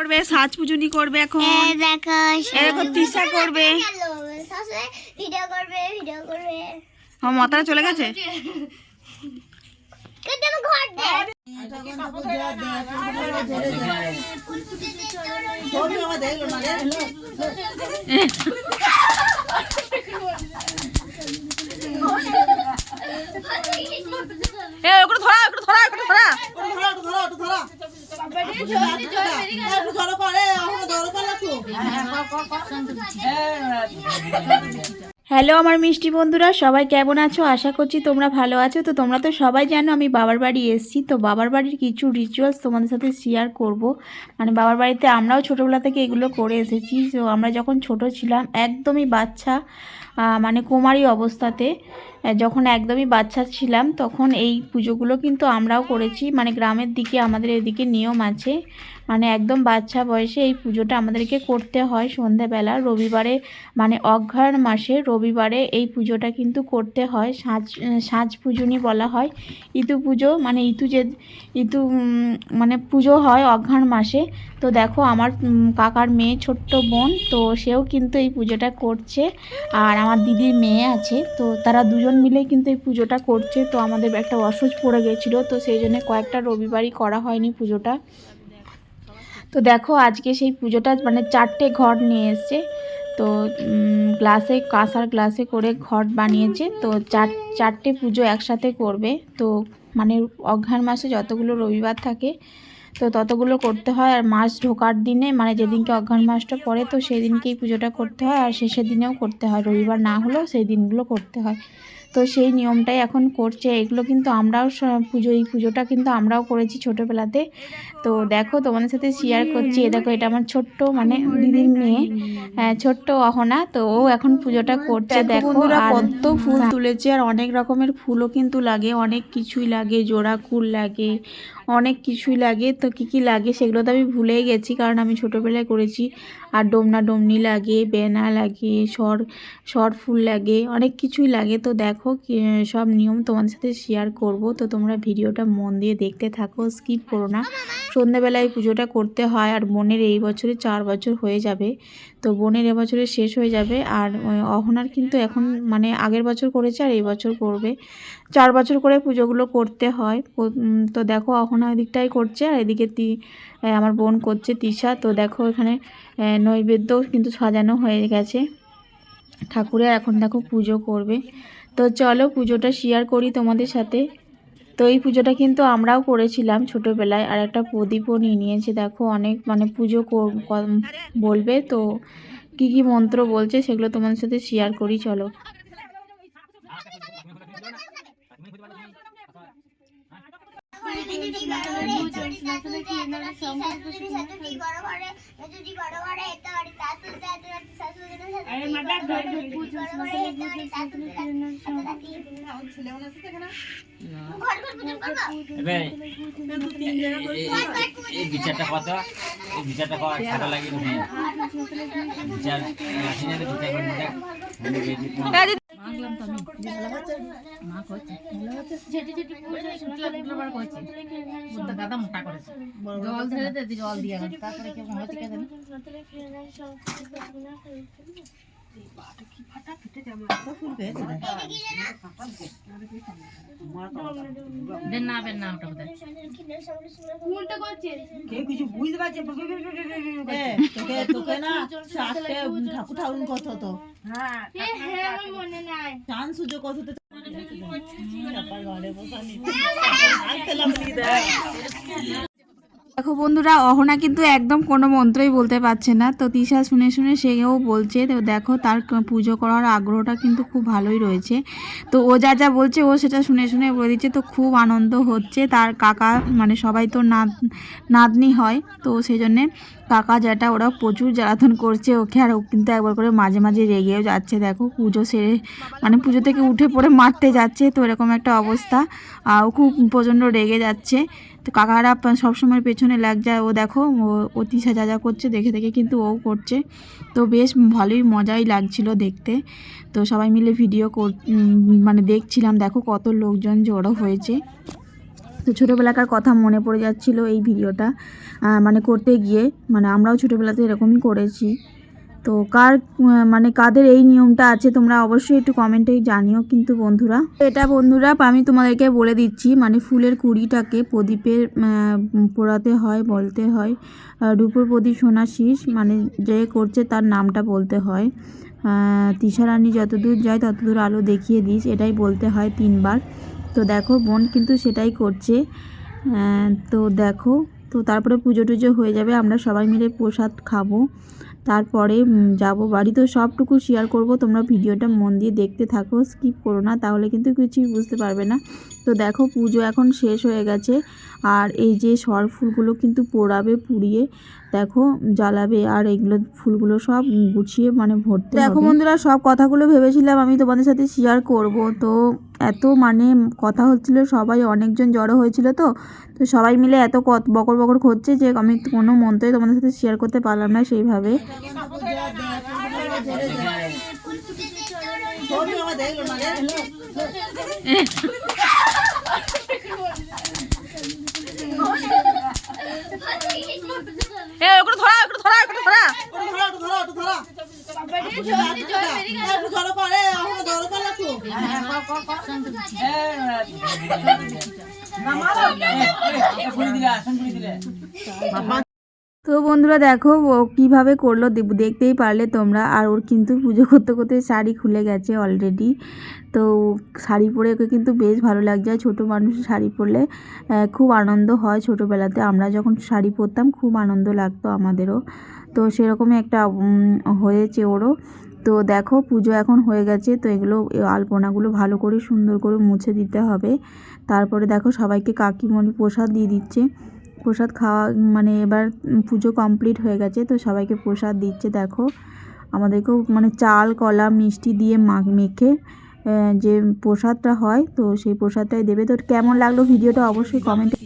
করবে সাজ পুজুনি করবে এখন। দেখো এরকম তিসা করবে। ভিডিও করবে ভিডিও করবে। আমার মাথাটা চলে গেছে? ধরা ধরা ধরা। হ্যালো আমার মিষ্টি বন্ধুরা, সবাই কেমন আছো? আশা করছি তোমরা ভালো আছো। তো তোমরা তো সবাই জানো আমি বাবার বাড়ি এসেছি। তো বাবার বাড়ির কিছু রিচুয়ালস তোমাদের সাথে শেয়ার করব। মানে বাবার বাড়িতে আমরাও ছোটোবেলা থেকে এগুলো করে এসেছি। তো আমরা যখন ছোট ছিলাম, একদমই বাচ্চা মানে কুমারী অবস্থাতে যখন একদমই বাচ্চা ছিলাম, তখন এই পুজোগুলো কিন্তু আমরাও করেছি। মানে গ্রামের দিকে, আমাদের এদিকে নিয়ম আছে। মানে একদম বাচ্চা বয়সে এই পুজোটা আমাদেরকে করতে হয় সন্ধ্যাবেলা রবিবারে মানে অঘ্রাণ মাসে রবিবারে এই পুজোটা কিন্তু করতে হয়। সাজ সাজ পুজোনি বলা হয়। ইতু পুজো মানে ইতু যে, ইতু মানে পুজো হয় অঘ্রাণ মাসে। তো দেখো, আমার কাকার মেয়ে ছোট্ট বোন, তো সেও কিন্তু এই পুজোটা করছে। আর আমার দিদির মেয়ে আছে, তো তারা দুজন মিলে কিন্তু এই পুজোটা করছে। তো আমাদের একটা অসুচ পড়ে গেছিল, তো সেই জন্য কয়েকটা রবিবারই করা হয়নি পুজোটা। তো দেখো, আজকে সেই পুজোটা মানে চারটে ঘর নিয়ে এসছে। তো গ্লাসে, কাঁসার গ্লাসে করে ঘট বানিয়েছে। তো চার, চারটে পুজো একসাথে করবে। তো মানে অঘ্রাণ মাসে যতগুলো রবিবার থাকে তো ততগুলো করতে হয় আর মাস ঢোকার দিনে মানে যেদিনকে অঘ্রাণ মাসটা পড়ে তো সেই দিনকেই পুজোটা করতে হয় আর শেষের দিনেও করতে হয়। রবিবার না হলেও সেই দিনগুলো করতে হয়। তো সেই নিয়মটাই এখন করছে। এগুলো কিন্তু আমরাও পুজো এই পুজোটা কিন্তু আমরাও করেছি ছোটোবেলাতে। তো দেখো তোমাদের সাথে শেয়ার করছি। এ দেখো এটা আমার ছোট্ট মানে দিদির মেয়ে হ্যাঁ, ছোট্ট অহনা। তো ও এখন পুজোটা করছে দেখো কত ফুল তুলেছে আর অনেক রকমের ফুলও কিন্তু লাগে অনেক কিছুই লাগে জোড়া ফুল লাগে অনেক কিছুই লাগে। তো কি কি লাগে সেগুলো তো আমি ভুলেই গেছি, কারণ আমি ছোটোবেলায় করেছি। আর ডোমনা ডোমনি লাগে, বেনা লাগে, সর সর ফুল লাগে, অনেক কিছুই লাগে। তো দেখো সব নিয়ম তোমাদের সাথে শেয়ার করব। তো তোমরা ভিডিওটা মন দিয়ে দেখতে থাকো স্কিপ করো না। সন্ধ্যাবেলায় পুজোটা করতে হয়, আর বোনের এই বছরে চার বছর হয়ে যাবে। তো বোনের এবছরে শেষ হয়ে যাবে। আর অহনার কিন্তু এখন মানে আগের বছর করেছে, আর এই বছর করবে। চার বছর করে পুজোগুলো করতে হয়। তো দেখো অহনা ওই দিকটাই করছে আর এদিকে তি আমার বোন করছে তিশা। তো দেখো এখানে নৈবেদ্য কিন্তু সাজানো হয়ে গেছে। ঠাকুরের এখন দেখো পুজো করবে। তো চলো পুজোটা শেয়ার করি তোমাদের সাথে। তো এই পুজোটা কিন্তু আমরাও করেছিলাম ছোটোবেলায় আর একটা প্রদীপও নিয়ে নিয়েছে। দেখো অনেক মানে পুজো বলবে। তো কি কি মন্ত্র বলছে সেগুলো তোমাদের সাথে শেয়ার করি, চলো। এবে এই- এই বিচারটা কত এই বিচারটা কত খাতা লাগে নি বিচার মেশিনে বিচার করে দেখ মানে বেশি কোন- দাদা মোটা করেছে জল ঢেলে দে জল দিয়ে আন। তারপরে কেমন হচ্ছে কে কিছু বুঝতে পারছে? তোকে না ঠাকুর ঠাকুর কত তো চান সূর্য কত তো ঘরে বসানি। দেখো বন্ধুরা, অহনা কিন্তু একদম কোনো মন্ত্রই বলতে পারছে না। তো তিশা শুনে শুনে সেও বলছে, তো দেখো তার পুজো করার আগ্রহটা কিন্তু খুব ভালোই রয়েছে। তো ও যা যা বলছে, ও সেটা শুনে শুনে বলে দিচ্ছে, তো খুব আনন্দ হচ্ছে। তার কাকা মানে সবাই তো নাত, নাতনি হয়, তো সেই জন্যে কাকা যেটা ওরা প্রচুর জ্বালাতন করছে ওকে, আর ও কিন্তু একবার করে মাঝে মাঝে রেগেও যাচ্ছে। দেখো, পুজো সেরে মানে পুজো থেকে উঠে পড়ে মারতে যাচ্ছে, তো এরকম একটা অবস্থা। আর ও খুব প্রচণ্ড রেগে যাচ্ছে। তো কাকারা সবসময় পেছনে লাগ যায়। ও দেখো, ও- তিশা যা যা করছে, দেখে দেখে কিন্তু ও করছে। তো বেশ ভালোই মজাই লাগছিল দেখতে। তো সবাই মিলে ভিডিও কর মানে দেখছিলাম, দেখো কত লোকজন জড়ো হয়েছে। তো ছোটোবেলাকার কথা মনে পড়ে যাচ্ছিল এই ভিডিওটা মানে করতে গিয়ে। মানে আমরাও ছোটোবেলাতে এরকমই করেছি। তো কার মানে কাদের এই নিয়মটা আছে তোমরা অবশ্যই একটু কমেন্টে জানিও কিন্তু বন্ধুরা। এটা বন্ধুরা, আমি তোমাদেরকে বলে দিচ্ছি মানে ফুলের কুড়িটাকে প্রদীপের পোড়াতে হয়, বলতে হয়। রূপোর প্রদীপ সোনা শীষ মানে যে করছে তার নামটা বলতে হয়। তিশারানী যতদূর যায় ততদূর আলো দেখিয়ে দিস, এটাই বলতে হয় তিনবার। তো দেখো বোন কিন্তু সেটাই করছে। তো দেখো, তো তারপরে পুজো টুজো হয়ে যাবে, আমরা সবাই মিলে প্রসাদ খাব। তারপরে যাব বাড়ি। তো সবটুকু শেয়ার করব, তোমরা ভিডিওটা মন দিয়ে দেখতে থাকো স্কিপ করো না, তাহলে কিন্তু কিছুই বুঝতে পারবে না। তো দেখো, পুজো এখন শেষ হয়ে গেছে, আর এই যে সর ফুলগুলো কিন্তু পোড়াবে, পুড়িয়ে দেখো জ্বালাবে আর এগুলো ফুলগুলো সব গুছিয়ে মানে ভরতে দেখো বন্ধুরা সব কথাগুলো ভেবেছিলাম আমি তোমাদের সাথে শেয়ার করব। তো এত মানে কথা হচ্ছিল সবাই অনেকজন জড়ো হয়েছিল তো। তো সবাই মিলে এত কত বকর বকর করছে যে আমি কোনো মন্ত্রই তোমাদের সাথে শেয়ার করতে পারলাম না সেইভাবে। রে ওগুলো ধরা ওগুলো ধরা ওগুলো ধরা ধরো ধরো ধরো ধরো ধরো পারলা তো বন্ধুরা দেখো, ও কীভাবে করল দেখতেই পারলে তোমরা। আর ওর কিন্তু পুজো করতে করতে শাড়ি খুলে গেছে অলরেডি তো শাড়ি পরে ওকে কিন্তু বেশ ভালো লাগছে। ছোটো মানুষ শাড়ি পরলে খুব আনন্দ হয় ছোটোবেলাতে। আমরা যখন শাড়ি পরতাম, খুব আনন্দ লাগতো আমাদেরও। তো সেরকমই একটা হয়েছে ওরও। তো দেখো, পুজো এখন হয়ে গেছে। তো এগুলো আলপনাগুলো ভালো করে সুন্দর করে মুছে দিতে হবে। তারপরে দেখো, সবাইকে কাকিমণি প্রসাদ দিয়ে দিচ্ছে। প্রসাদ খাওয়া মানে এবার পুজো কমপ্লিট হয়ে গেছে, তো সবাইকে প্রসাদ দিচ্ছে, দেখো। আমাদেরকেও মানে চাল, কলা, মিষ্টি দিয়ে মা, মেখে যে প্রসাদটা হয়, তো সেই প্রসাদটাই দেবে। তো কেমন লাগল ভিডিওটা অবশ্যই কমেন্টে